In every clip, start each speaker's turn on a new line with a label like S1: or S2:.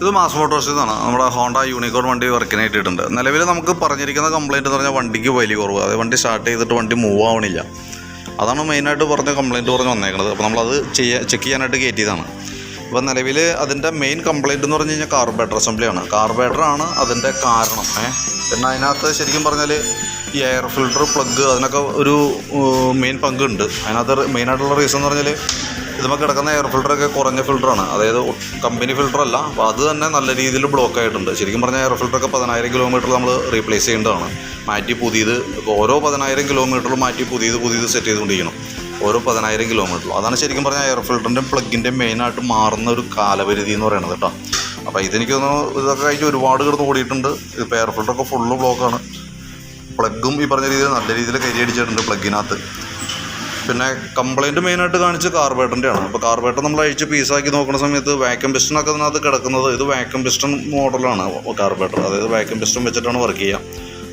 S1: ഇത് മാസ് മോട്ടോഴ്സിൽ നിന്നാണ് നമ്മുടെ ഹോണ്ട യൂണിക്കോൺ വണ്ടി വർക്കിനായിട്ടിട്ടുണ്ട് നിലവിൽ നമുക്ക് പറഞ്ഞിരിക്കുന്ന കംപ്ലയിന്റ് എന്ന് പറഞ്ഞാൽ വണ്ടിക്ക് വലിയ കുറവ്. അതായത് വണ്ടി സ്റ്റാർട്ട് ചെയ്തിട്ട് വണ്ടി മൂവ് ആവണില്ല. അതാണ് മെയിനായിട്ട് പറഞ്ഞ കംപ്ലയിന്റ് പറഞ്ഞ് വന്നേക്കുന്നത് അപ്പോൾ നമ്മളത് ചെയ്യാൻ ചെക്ക് ചെയ്യാനായിട്ട് കയറ്റിയതാണ് അപ്പോൾ നിലവിൽ അതിന്റെ മെയിൻ കംപ്ലയിന്റ് എന്ന് പറഞ്ഞു കഴിഞ്ഞാൽ കാർബേറ്റർ അസംബ്ലിയാണ് കാർബേറ്ററാണ് അതിന്റെ കാരണം. ഏഹ് പിന്നെ അതിനകത്ത് ശരിക്കും പറഞ്ഞാൽ ഈ എയർ ഫിൽട്ടർ പ്ലഗ് അതിനൊക്കെ ഒരു മെയിൻ പങ്കുണ്ട്. അതിനകത്ത് മെയിനായിട്ടുള്ള റീസൺ എന്ന് പറഞ്ഞാൽ ഇതുമ്പോൾ കിടക്കുന്ന എയർ ഫിൽറ്ററൊക്കെ കുറഞ്ഞ ഫിൽറ്ററാണ് അതായത് കമ്പനി ഫിൽറ്റർ അല്ല. അപ്പോൾ അത് തന്നെ നല്ല രീതിയിൽ ബ്ലോക്ക് ആയിട്ടുണ്ട്. ശരിക്കും പറഞ്ഞാൽ എയർ ഫിൽറ്ററൊക്കെ പതിനായിരം കിലോമീറ്റർ നമ്മൾ റീപ്ലേസ് ചെയ്യേണ്ടതാണ്. മാറ്റി പുതിയത് ഓരോ പതിനായിരം കിലോമീറ്ററിൽ മാറ്റി പുതിയത് പുതിയത് സെറ്റ് ചെയ്തുകൊണ്ടിരിക്കണം ഓരോ പതിനായിരം കിലോമീറ്ററും അതാണ് ശരിക്കും പറഞ്ഞാൽ എയർ ഫിൽറ്ററിന്റെ പ്ലഗിന്റെ മെയിനായിട്ട് മാറുന്ന ഒരു കാലപരിധി എന്ന് പറയുന്നത് കേട്ടോ. അപ്പോൾ ഇതെനിക്ക് തോന്നുന്നു ഇതൊക്കെ കഴിഞ്ഞ് ഒരുപാട് കിടന്ന് ഓടിയിട്ടുണ്ട്. ഇപ്പോൾ എയർ ഫിൽറ്ററൊക്കെ ഫുള്ള് ബ്ലോക്കാണ് പ്ലഗും ഈ പറഞ്ഞ രീതിയിൽ നല്ല രീതിയിൽ കരിയടിച്ചിട്ടുണ്ട് പ്ലഗിനകത്ത് പിന്നെ കംപ്ലൈന്റ് മെയിനായിട്ട് കാണിച്ച് കാർബേറ്ററിന്റെ ആണ് അപ്പോൾ കാർബേറ്റർ നമ്മൾ അഴിച്ച് പീസാക്കി നോക്കുന്ന സമയത്ത് വാക്യൂം പിസ്റ്റനൊക്കെ അതിനകത്ത് കിടക്കുന്നത് ഇത് വാക്യൂം പിസ്റ്റൺ മോഡലാണ് കാർബേറ്റർ അതായത് വാക്യൂം പിസ്റ്റൺ വെച്ചിട്ടാണ് വർക്ക് ചെയ്യുക.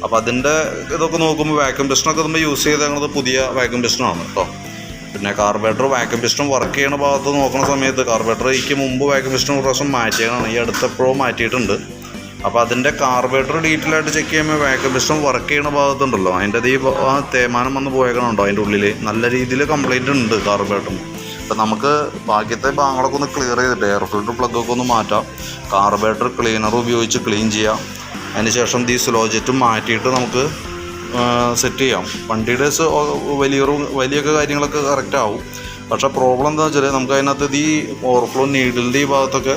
S1: അപ്പോൾ അതിന്റെ ഇതൊക്കെ നോക്കുമ്പോൾ വാക്യൂം പിസ്റ്റനൊക്കെ നമ്മൾ യൂസ് ചെയ്തേക്കുന്നത് പുതിയ വാക്യൂം പിസ്റ്റണാണ് കേട്ടോ പിന്നെ കാർബേറ്റർ വാക്യൂം പിസ്റ്റൺ വർക്ക് ചെയ്യുന്ന ഭാഗത്ത് നോക്കുന്ന സമയത്ത് കാർബേറ്റർ ഇക്ക് മുമ്പ് വാക്യൂം പിസ്റ്റൺ പ്രാവശ്യം മാറ്റിയതാണ് ഈ അടുത്തെപ്പോഴും മാറ്റിയിട്ടുണ്ട്. അപ്പോൾ അതിന്റെ കാർബേറ്റർ ഡീറ്റെയിൽ ആയിട്ട് ചെക്ക് ചെയ്യുമ്പോൾ വാക്യൂം പിസ്റ്റൺ വർക്ക് ചെയ്യുന്ന ഭാഗത്തുണ്ടല്ലോ. അതിന്റെ ഈ ആ തേമാനം വന്ന് പോയേക്കണുണ്ടോ? അതിന്റെ ഉള്ളിൽ നല്ല രീതിയിൽ കംപ്ലൈന്റ് ഉണ്ട് കാർബേറ്ററിന് അപ്പം നമുക്ക് ബാക്കിയത്തെ ഭാഗങ്ങളൊക്കെ ഒന്ന് ക്ലിയർ ചെയ്തിട്ട് എയർ ഫിൽറ്റർ പ്ലഗൊക്കെ ഒന്ന് മാറ്റാം. കാർബേറ്റർ ക്ലീനർ ഉപയോഗിച്ച് ക്ലീൻ ചെയ്യാം. അതിനുശേഷം ഈ സ്ലോ ജെറ്റും മാറ്റിയിട്ട് നമുക്ക് സെറ്റ് ചെയ്യാം. വണ്ടിയുടെ വലിയ വലിയൊക്കെ കാര്യങ്ങളൊക്കെ കറക്റ്റ് ആവും. പക്ഷേ പ്രോബ്ലം എന്താ വെച്ചാൽ നമുക്ക് അതിനകത്ത് ഈ ഓവർഫ്ലോ നീഡിലിന്റെ ഈ ഭാഗത്തൊക്കെ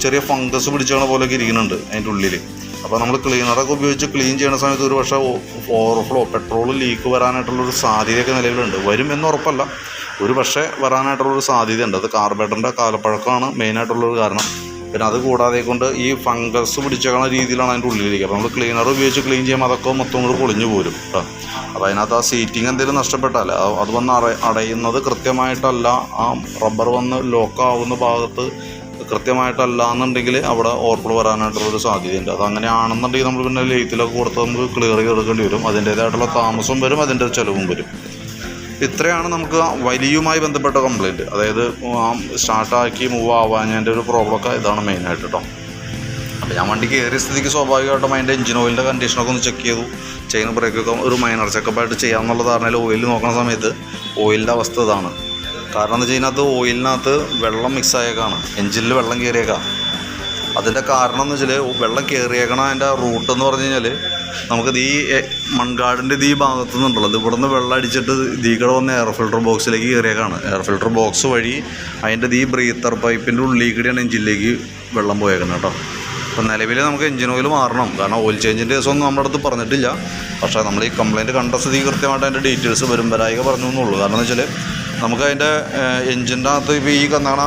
S1: ചെറിയ ഫംഗസ് പിടിച്ചണ പോലെയൊക്കെ ഇരിക്കുന്നുണ്ട് അതിന്റെ ഉള്ളിൽ. അപ്പോൾ നമ്മൾ ക്ലീനറൊക്കെ ഉപയോഗിച്ച് ക്ലീൻ ചെയ്യുന്ന സമയത്ത് ഒരു പക്ഷേ ഓവർഫ്ലോ പെട്രോൾ ലീക്ക് വരാനായിട്ടുള്ളൊരു സാധ്യതയൊക്കെ നിലവിലുണ്ട്. വരും എന്ന് ഉറപ്പല്ല. ഒരു പക്ഷേ വരാനായിട്ടുള്ളൊരു സാധ്യതയുണ്ട്. അത് കാർബേറ്ററിന്റെ കാലപ്പഴക്കമാണ് മെയിനായിട്ടുള്ളൊരു കാരണം. പിന്നെ അത് കൂടാതെ കൊണ്ട് ഈ ഫംഗസ് പിടിച്ചേക്കണ രീതിയിലാണ് അതിന്റെ ഉള്ളിലിരിക്കുക. നമ്മൾ ക്ലീനർ ഉപയോഗിച്ച് ക്ലീൻ ചെയ്യുമ്പോൾ അതൊക്കെ മൊത്തം കൂടി പൊളിഞ്ഞു പോരും കേട്ടോ. അപ്പോൾ അതിനകത്ത് ആ സീറ്റിംഗ് എന്തെങ്കിലും നഷ്ടപ്പെട്ടാൽ അത് വന്ന് അട അടയുന്നത് കൃത്യമായിട്ടല്ല. ആ റബ്ബർ വന്ന് ലോക്കാവുന്ന ഭാഗത്ത് കൃത്യമായിട്ടല്ല എന്നുണ്ടെങ്കിൽ അവിടെ ഓവർഫ്ലോ വരാനായിട്ടുള്ളൊരു സാധ്യതയുണ്ട്. അത് അങ്ങനെയാണെന്നുണ്ടെങ്കിൽ നമ്മൾ പിന്നെ ലേത്തിലൊക്കെ കൊടുത്ത് നമുക്ക് ക്ലിയർ ചെയ്തെടുക്കേണ്ടി വരും. അതിന്റേതായിട്ടുള്ള താമസം വരും അതിന്റെ ചിലവും വരും. ഇത്രയാണ് നമുക്ക് വലിയുമായി ബന്ധപ്പെട്ട കംപ്ലയിന്റ് അതായത് സ്റ്റാർട്ടാക്കി മൂവ് ആവാഞ്ഞതിന്റെ ഒരു പ്രോബ്ലമൊക്കെ ഇതാണ് മെയിനായിട്ട് കേട്ടോ അപ്പോൾ ഞാൻ വണ്ടി കയറിയ സ്ഥിതിക്ക് സ്വാഭാവികമായിട്ടും അതിന്റെ എഞ്ചിൻ ഓയിലിന്റെ കണ്ടീഷനൊക്കെ ഒന്ന് ചെക്ക് ചെയ്തു. ചെയിൻ ബ്രേക്കൊക്കെ ഒരു മൈനർ ചെക്കപ്പായിട്ട് ചെയ്യാമെന്നുള്ള ധാരണയിൽ ഓയിൽ നോക്കുന്ന സമയത്ത് ഓയിലിന്റെ അവസ്ഥ ഇതാണ്. കാരണം എന്ന് വെച്ച് കഴിഞ്ഞാൽ ഓയിലിനകത്ത് വെള്ളം മിക്സ് ആയേക്കാണ്. എഞ്ചിനിൽ വെള്ളം കയറിയേക്കാം അതിന്റെ കാരണം എന്ന് വെച്ചാൽ വെള്ളം കയറിയേക്കണ അതിന്റെ റൂട്ട് എന്ന് പറഞ്ഞു കഴിഞ്ഞാൽ നമുക്കത് ഈ മൺകാടിന്റെ ഈ ഭാഗത്തു നിന്നുണ്ടല്ലോ ഇവിടെ നിന്ന് വെള്ളം അടിച്ചിട്ട് ദീകട വന്ന് എയർ ഫിൽട്ടർ ബോക്സിലേക്ക് കയറിയേക്കാണ് എയർ ഫിൽട്ടർ ബോക്സ് വഴി അതിന്റെ ഈ ബ്രീത്തർ പൈപ്പിന്റെ ഉള്ളിൽ കൂടിയാണ് എഞ്ചിനിലേക്ക് വെള്ളം പോയേക്കുന്നത് കേട്ടോ. അപ്പോൾ നിലവിൽ നമുക്ക് എഞ്ചിൻ ഓയിൽ മാറണം. കാരണം ഓയിൽ ചേഞ്ചിന്റെ ദിവസമൊന്നും നമ്മുടെ അടുത്ത് പറഞ്ഞിട്ടില്ല. പക്ഷേ നമ്മൾ ഈ കംപ്ലയിന്റ് കണ്ട സ്ഥിതി കൃത്യമായിട്ട് അതിന്റെ ഡീറ്റെയിൽസ് വരും പറഞ്ഞു എന്നുള്ളൂ കാരണം എന്ന് വെച്ചാൽ നമുക്ക് അതിന്റെ എഞ്ചിന്റെ അകത്ത് ഇപ്പോൾ ഈ കന്നാണ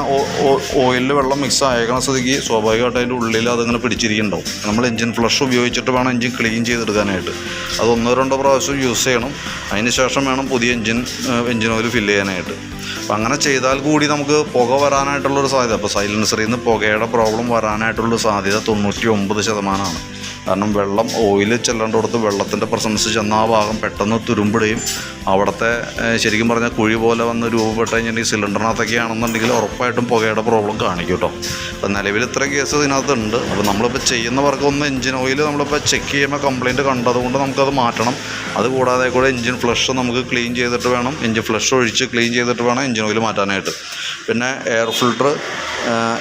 S1: ഓയിലിൽ വെള്ളം മിക്സ് ആയേക്കണ സ്ഥിതിക്ക് സ്വാഭാവികമായിട്ട് അതിന്റെ ഉള്ളിൽ അതിങ്ങനെ പിടിച്ചിരിക്കുന്നുണ്ടാവും. നമ്മൾ എഞ്ചിൻ ഫ്ലഷ് ഉപയോഗിച്ചിട്ട് വേണം എഞ്ചിൻ ക്ലീൻ ചെയ്തെടുക്കാനായിട്ട്. അത് ഒന്നോ രണ്ടോ പ്രാവശ്യം യൂസ് ചെയ്യണം. അതിന് ശേഷം വേണം പുതിയ എഞ്ചിൻ എഞ്ചിൻ ഓയിൽ ഫില്ല് ചെയ്യാനായിട്ട്. അപ്പം അങ്ങനെ ചെയ്താൽ കൂടി നമുക്ക് പുക വരാനായിട്ടുള്ളൊരു സാധ്യത. അപ്പോൾ സൈലൻസറിൽ നിന്ന് പുകയുടെ പ്രോബ്ലം വരാനായിട്ടുള്ളൊരു സാധ്യത തൊണ്ണൂറ്റി ഒമ്പത് ശതമാനമാണ്. കാരണം വെള്ളം ഓയിൽ ചെല്ലേണ്ടടുത്ത് വെള്ളത്തിന്റെ പ്രസൻസ് ചെന്ന ആ ഭാഗം പെട്ടെന്ന് തുരുമ്പിടുകയും അവിടുത്തെ ശരിക്കും പറഞ്ഞാൽ കുഴി പോലെ വന്ന് രൂപപ്പെട്ട് സിലിണ്ടറിനകത്തൊക്കെ ആണെന്നുണ്ടെങ്കിൽ ഉറപ്പായിട്ടും പുകയുടെ പ്രോബ്ലം കാണിക്കും കേട്ടോ. അപ്പം നിലവിൽ ഇത്ര കേസ് ഇതിനകത്തുണ്ട്. അപ്പോൾ നമ്മളിപ്പോൾ ചെയ്യുന്ന വർക്ക് ഒന്ന് എഞ്ചിൻ ഓയിൽ നമ്മളിപ്പോൾ ചെക്ക് ചെയ്യുമ്പോൾ കംപ്ലയിന്റ് കണ്ടതുകൊണ്ട് നമുക്കത് മാറ്റണം. അതുകൂടാതെ കൂടെ എഞ്ചിൻ ഫ്ലഷ് നമുക്ക് ക്ലീൻ ചെയ്തിട്ട് വേണം. എഞ്ചിൻ ഫ്ലഷ് ഒഴിച്ച് ക്ലീൻ ചെയ്തിട്ട് വേണം എഞ്ചിൻ ഓയിൽ മാറ്റാനായിട്ട്. പിന്നെ air filter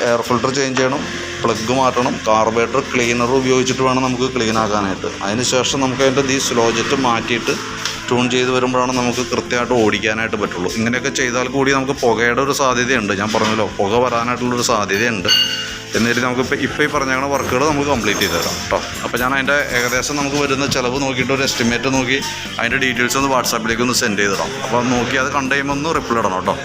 S1: air filter change ചെയ്യണം. പ്ലഗ് മാറ്റണം. കാർബേറ്റർ ക്ലീനർ ഉപയോഗിച്ചിട്ട് വേണം നമുക്ക് ക്ലീൻ ആക്കാനായിട്ട്. അതിന് ശേഷം നമുക്ക് അതിന്റെ ഈ സ്ലോജറ്റ് മാറ്റിയിട്ട് ട്യൂൺ ചെയ്ത് വരുമ്പോഴാണ് നമുക്ക് കൃത്യമായിട്ട് ഓടിക്കാനായിട്ട് പറ്റുള്ളൂ. ഇങ്ങനെയൊക്കെ ചെയ്താൽ കൂടി നമുക്ക് പുകയുടെ ഒരു സാധ്യതയുണ്ട്. ഞാൻ പറഞ്ഞല്ലോ പുക വരാനായിട്ടുള്ളൊരു സാധ്യതയുണ്ട്. എന്നിട്ട് നമുക്ക് ഇപ്പോൾ ഇപ്പോൾ ഈ പറഞ്ഞ വർക്കുകൾ നമുക്ക് കംപ്ലീറ്റ് ചെയ്ത് തരാം കേട്ടോ അപ്പോൾ ഞാൻ അതിന്റെ ഏകദേശം നമുക്ക് വരുന്ന ചിലവ് നോക്കിയിട്ട് ഒരു എസ്റ്റിമേറ്റ് നോക്കി അതിന്റെ ഡീറ്റെയിൽസ് ഒന്ന് വാട്സാപ്പിലേക്ക് ഒന്ന് സെൻഡ് ചെയ്തിടാം അപ്പോൾ നോക്കി അത് കണ്ടു കഴിയുമ്പോൾ ഒന്ന് റിപ്ലൈ ഇടണം കേട്ടോ